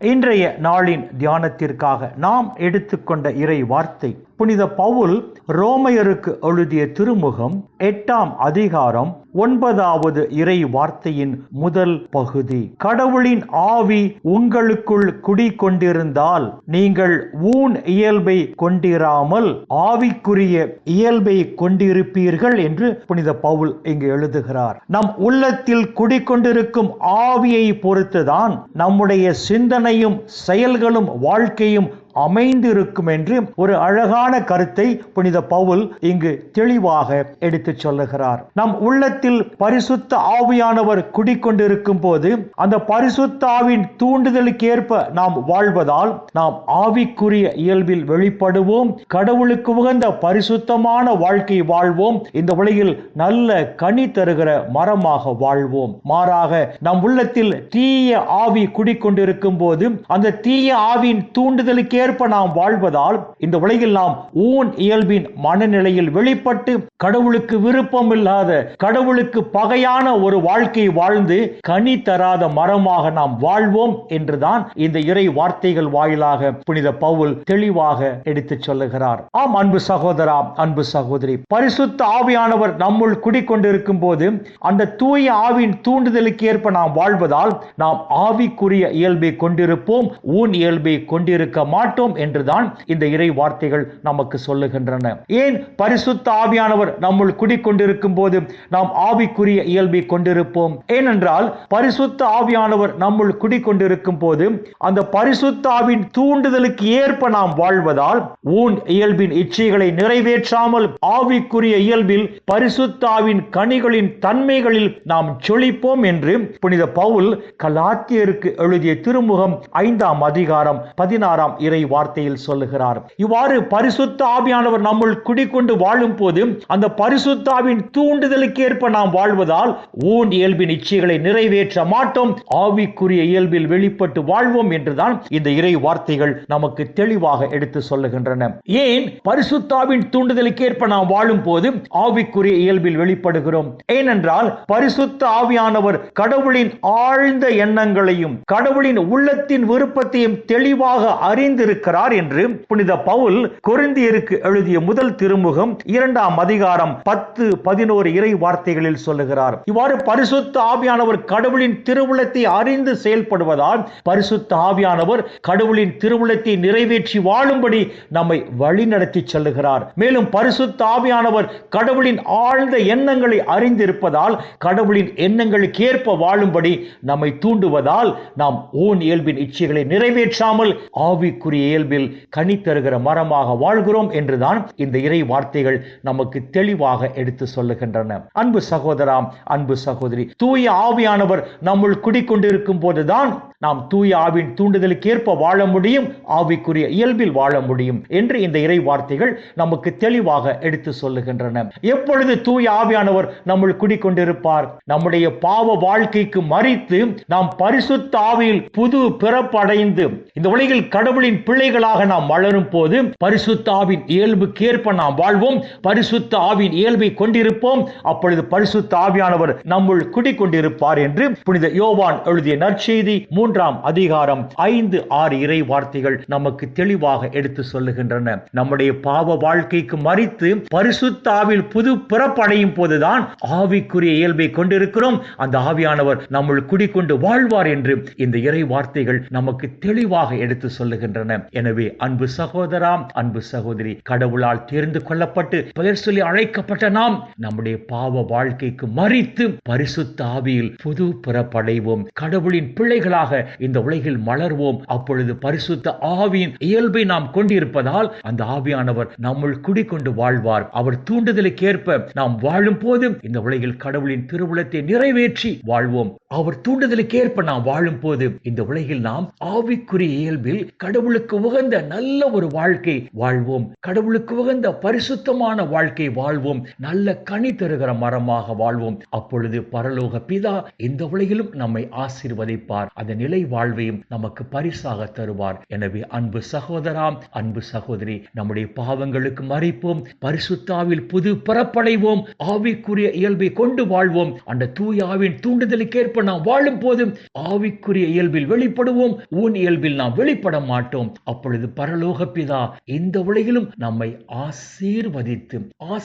இன்றைய நாளின் தியானத்திற்காக நாம் எடுத்துக்கொண்ட இறை வார்த்தை புனித பவுல் ரோமையருக்கு எழுதிய திருமுகம் எட்டாம் அதிகாரம் ஒன்பதாவது இறை வார்த்தையின் முதல் பகுதி. கடவுளின் ஆவி உங்களுக்குள் குடிகொண்டிருந்தால் நீங்கள் ஊன் இயல்பை கொண்டிராமல் ஆவிக்குரிய இயல்பை கொண்டிருப்பீர்கள் என்று புனித பவுல் இங்கு எழுதுகிறார். நம் உள்ளத்தில் குடிக்கொண்டிருக்கும் ஆவியை பொறுத்துதான் நம்முடைய சிந்தனையும் செயல்களும் வாழ்க்கையும் அமைந்திருக்கும் என்று ஒரு அழகான கருத்தை புனித பவுல் இங்கு தெளிவாக எடுத்துச் சொல்லுகிறார். நம் உள்ளத்தில் பரிசுத்த ஆவியானவர் குடிக்கொண்டிருக்கும் போது அந்த பரிசுத்த ஆவின் தூண்டுதலுக்கு ஏற்ப நாம் வாழ்வதால் நாம் ஆவிக்குரிய இயல்பில் வெளிப்படுவோம் கடவுளுக்கு உகந்த பரிசுத்தமான வாழ்க்கை வாழ்வோம் இந்த உலகில் நல்ல கனி தருகிற மரமாக வாழ்வோம். மாறாக நம் உள்ளத்தில் தீய ஆவி குடிக்கொண்டிருக்கும் போது அந்த தீய ஆவியின் தூண்டுதலுக்கு ஏற்ப நாம் வாழ்வதால் இந்த உலகில் நாம் ஊன் இயல்பின் மனநிலையில் வெளிப்பட்டு கடவுளுக்கு விருப்பம் இல்லாத கடவுளுக்கு பகையான ஒரு வாழ்க்கை வாழ்ந்து கனி தராத மரமாக நாம் வாழ்வோம் என்றுதான் இந்த இறை வார்த்தைகள் வாயிலாக புனித பவுல் தெளிவாக எடுத்துச் சொல்லுகிறார். ஆம் அன்பு சகோதரா அன்பு சகோதரி. பரிசுத்த ஆவியானவர் நம்முள் குடிக்கொண்டிருக்கும் போது அந்த தூய ஆவின் தூண்டுதலுக்கு ஏற்ப நாம் வாழ்வதால் நாம் ஆவிக்குரிய இயல்பை கொண்டிருப்போம் ஊன் இயல்பை கொண்டிருக்க மாட்டோம் என்றுதான் இந்த இறை வார்த்தைகள் நமக்கு சொல்லுகின்றன. ஏன் பரிசுத்த ஆவியானவர் நம்முள் குடிக்கொண்டிருக்கும் போது நாம் ஆவிக்குரிய இயல்பை கொண்டிருப்போம். ஏனென்றால் பரிசுத்த ஆவியானவர் நம்முள் குடிக்கொண்டிருக்கும் போது அந்த பரிசுத்த ஆவின் தூண்டுதலுக்கு ஏற்ப நாம் வாழ்வதால் ஊன் இயல்பின் இச்சைகளை நிறைவேற்றாமல் ஆவிக்குரிய இயல்பில் பரிசுத்தாவின் கனிகளின் தன்மைகளில் நாம் சொலிப்போம் என்று புனித பவுல் கலாத்தியருக்கு எழுதிய திருமுகம் ஐந்தாம் அதிகாரம் பதினாறாம் இறை வார்த்தையில் சொல்லுகிறார். இவ்வாறு பரிசுத்த ஆவியானவர் நம்முள் குடிக்கொண்டு வாழும் போது அந்த அந்த பரிசுத்தாவின் தூண்டுதலுக்கு ஏற்ப நாம் வாழ்வதால் ஊன் இயல்பின் இச்சைகளை நிறைவேற்ற மாட்டோம். ஆவிக்குரிய இயல்பில் வெளிப்பட்டு வாழ்வோம் என்றுதான் இந்த இறை வார்த்தைகள் நமக்கு தெளிவாக எடுத்து சொல்லுகின்றன. ஏன்? பரிசுத்தாவின் தூண்டுதலுக்கு ஏற்ப நாம் வாழும் போது ஆவிக்குரிய இயல்பில் வெளிப்படுகிறோம். ஏனென்றால் பரிசுத்த ஆவியானவர் கடவுளின் ஆழ்ந்த எண்ணங்களையும் கடவுளின் உள்ளத்தின் விருப்பத்தையும் தெளிவாக அறிந்திருக்கிறார் என்று புனித பவுல் கொரிந்தியருக்கு எழுதிய முதல் திருமுகம் இரண்டாம் அதிகாரம் பத்து பதினோரு இறை வார்த்தைகளில் சொல்லுகிறார். இவ்வாறு பரிசுத்த ஆவியானவர் கடவுளின் திருவுளத்தை அறிந்து செயல்படுவதால் பரிசுத்த ஆவியானவர் கடவுளின் திருவுளத்தை நிறைவேற்றி வாழும்படி நம்மை வழிநடத்தி செல்லுகிறார். மேலும் பரிசுத்த ஆவியானவர் கடவுளின் ஆழ்ந்த எண்ணங்களை அறிந்திருப்பதால் கடவுளின் எண்ணங்களுக்கு ஏற்ப வாழும்படி நம்மை தூண்டுவதால் நாம் ஓன் இயல்பின் இச்சைகளை நிறைவேற்றாமல் ஆவிக்குரிய இயல்பில் கனித்தருகிற மரமாக வாழ்கிறோம் என்றுதான் இந்த இறை வார்த்தைகள் நமக்கு தெளிவாக எடுத்து சொல்லுகின்றன. அன்பு சகோதராம் அன்பு சகோதரி தூய ஆவியானவர் நம்முள் குடிக்கொண்டிருக்கும் போதுதான் நாம் தூய ஆவின் தூண்டுதலுக்கு ஏற்ப வாழ முடியும் ஆவிக்குரிய இயல்பில் வாழ முடியும் என்று இந்த இறை வார்த்தைகள் நமக்கு தெளிவாக எடுத்து சொல்லுகின்றன. எப்பொழுது தூய ஆவியானவர் நம்முள் குடிக்கொண்டிருப்பார்? நம்முடைய பாவ வாழ்க்கைக்கு மறித்து நாம் பரிசுத்த ஆவியில் புது பிறப்படைந்து இந்த உலகில் கடவுளின் பிள்ளைகளாக நாம் வளரும் போது பரிசுத்த ஆவின் இயல்புக்கு ஏற்ப நாம் வாழ்வோம். பரிசுத்த ஆவியின் இயல்பை கொண்டிருப்போம். அப்பொழுது பரிசுத்த ஆவியானவர் நம்முள் குடிக்கொண்டிருப்பார் என்று புனித யோவான் எழுதிய நற்செய்தி மூன்றாம் அதிகாரம் ஐந்து ஆறு இறை வார்த்தைகள் நமக்கு தெளிவாக எடுத்து சொல்லுகின்றன. நம்முடைய பாவ வாழ்க்கைக்கு மறித்து பரிசுத்த ஆவில் புது பிறப்படையும் போதுதான் ஆவிக்குரிய இயல்பை கொண்டிருக்கிறோம். அந்த ஆவியானவர் நம்முள் குடிக்கொண்டு வாழ்வார் என்று இந்த இறை வார்த்தைகள் நமக்கு தெளிவாக எடுத்து சொல்லுகின்றன. எனவே அன்பு சகோதராம் அன்பு சகோதரி கடவுளால் தேர்ந்து கொள்ளப்பட்டு பெயர் சொல்லி அழைக்கப்பட்ட நாம் நம்முடைய பாவ வாழ்க்கைக்கு மறித்து பரிசுத்த ஆவியில் புது பிறப்படைவோம். கடவுளின் பிள்ளைகளாக இந்த உலகில் மலர்வோம். அப்பொழுது பரிசுத்த ஆவியின் இயல்பை நாம் கொண்டிருப்பதால் அந்த ஆவியானவர் நம்முள் குடிக்கொண்டு வாழ்வார். அவர் தூண்டுதலுக்கு ஏற்ப நாம் வாழும் போதும் இந்த உலகில் கடவுளின் திருவுளத்தை நிறைவேற்றி வாழ்வோம். அவர் தூண்டுதலுக்கு ஏற்ப நாம் வாழும் போது இந்த உலகில் நாம் ஆவிக்குரிய இயல்பில் கடவுளுக்கு உகந்த நல்ல ஒரு வாழ்க்கை வாழ்வோம். கடவுளுக்கு உகந்த பரிசுத்தமான வாழ்க்கை வாழ்வோம். நல்ல கனி தருகிற மரமாக வாழ்வோம். அப்பொழுது பரலோக பிதா இந்த உலகிலும் நம்மை ஆசீர்வதிப்பார். அந்த நிலை வாழ்வையும் நமக்கு பரிசாக தருவார். எனவே அன்பு சகோதராம் அன்பு சகோதரி நம்முடைய பாவங்களுக்கு மறிப்போம். பரிசுத்தாவில் புது பிறப்படைவோம். ஆவிக்குரிய இயல்பை கொண்டு வாழ்வோம். அந்த தூயாவின் தூண்டுதலுக்கேற்ப நாம் வாழும் போது ஆவிக்குரிய இயல்பில் வெளிப்படுவோம். ஊன் இயல்பில் நாம் வெளிப்பட மாட்டோம். அப்பொழுது பரலோக பிதா இந்த உலகிலும் நம்மை ஆசீர்வதித்து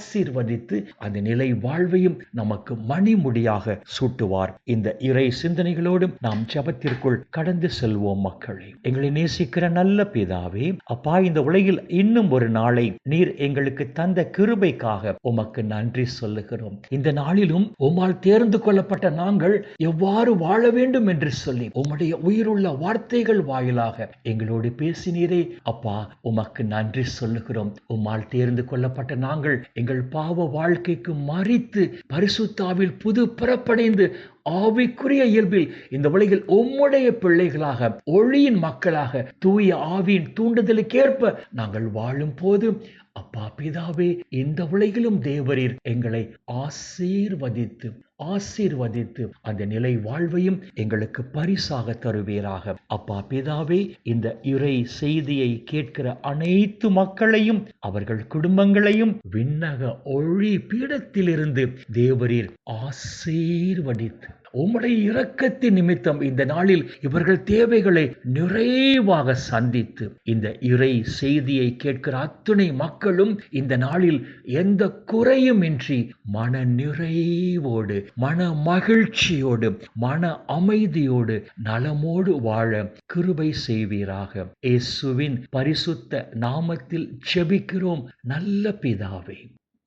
ஆசீர்வதித்து அந்த நிலை வாழ்வையும் நமக்கு மணிமுடியாக சூட்டுவார். இந்த இறை சிந்தனைகளோடும் நாம் ஜபத்திற்குள் கடந்து செல்வோம் மக்களை. எங்களை நேசிக்கிற நல்ல பிதாவே அப்பா இந்த உலகில் இன்னும் ஒரு நாளை நீர் எங்களுக்கு தந்த கிருபைக்காக உமக்கு நன்றி சொல்லுகிறோம். இந்த நாளிலும் உம்மால் தேர்ந்து கொள்ளப்பட்ட நாங்கள் எவ்வாறு வாழ வேண்டும் என்று சொல்லி உம்முடைய உயிருள்ள வார்த்தைகள் வாயிலாக எங்களோடு பேசினீரே. அப்பா உமக்கு நன்றி சொல்லுகிறோம். உம்மால் தேர்ந்து கொள்ளப்பட்ட நாங்கள் எங்கள் பாவ வாழ்க்கைக்கு மறித்து பரிசுத்தாவில் புது பிறப்படைந்து ஆவிக்குரிய இயல்பில் இந்த உலகில் உம்முடைய பிள்ளைகளாக ஒளியின் மக்களாக தூய ஆவியின் தூண்டுதலுக்கேற்ப நாங்கள் வாழும் போது அப்பா பிதாவே இந்த உலகிலும் தேவரீர் எங்களை ஆசீர்வதித்து ஆசீர்வதித்து அந்த நிலை வாழ்வையும் எங்களுக்கு பரிசாக தருவீராக. அப்பா பிதாவே இந்த இறை செய்தியை கேட்கிற அனைத்து மக்களையும் அவர்கள் குடும்பங்களையும் விண்ணக ஒளி பீடத்திலிருந்து தேவரீர் ஆசீர்வதித்து உம்முடைய இரக்கத்தின் நிமித்தம் இந்த நாளில் இவர்கள் தேவைகளை நிறைவாக சந்தித்து இந்த இறை செய்தியை கேட்கிற அத்துணை மக்களும் இந்த நாளில் எந்த குறையும் இன்றி மன நிறைவோடு மன மகிழ்ச்சியோடு மன அமைதியோடு நலமோடு வாழ கிருபை செய்வீராக. இயேசுவின் பரிசுத்த நாமத்தில் செபிக்கிறோம் நல்ல பிதாவே.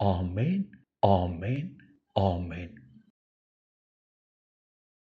ஆமேன் ஆமேன் ஆமேன்.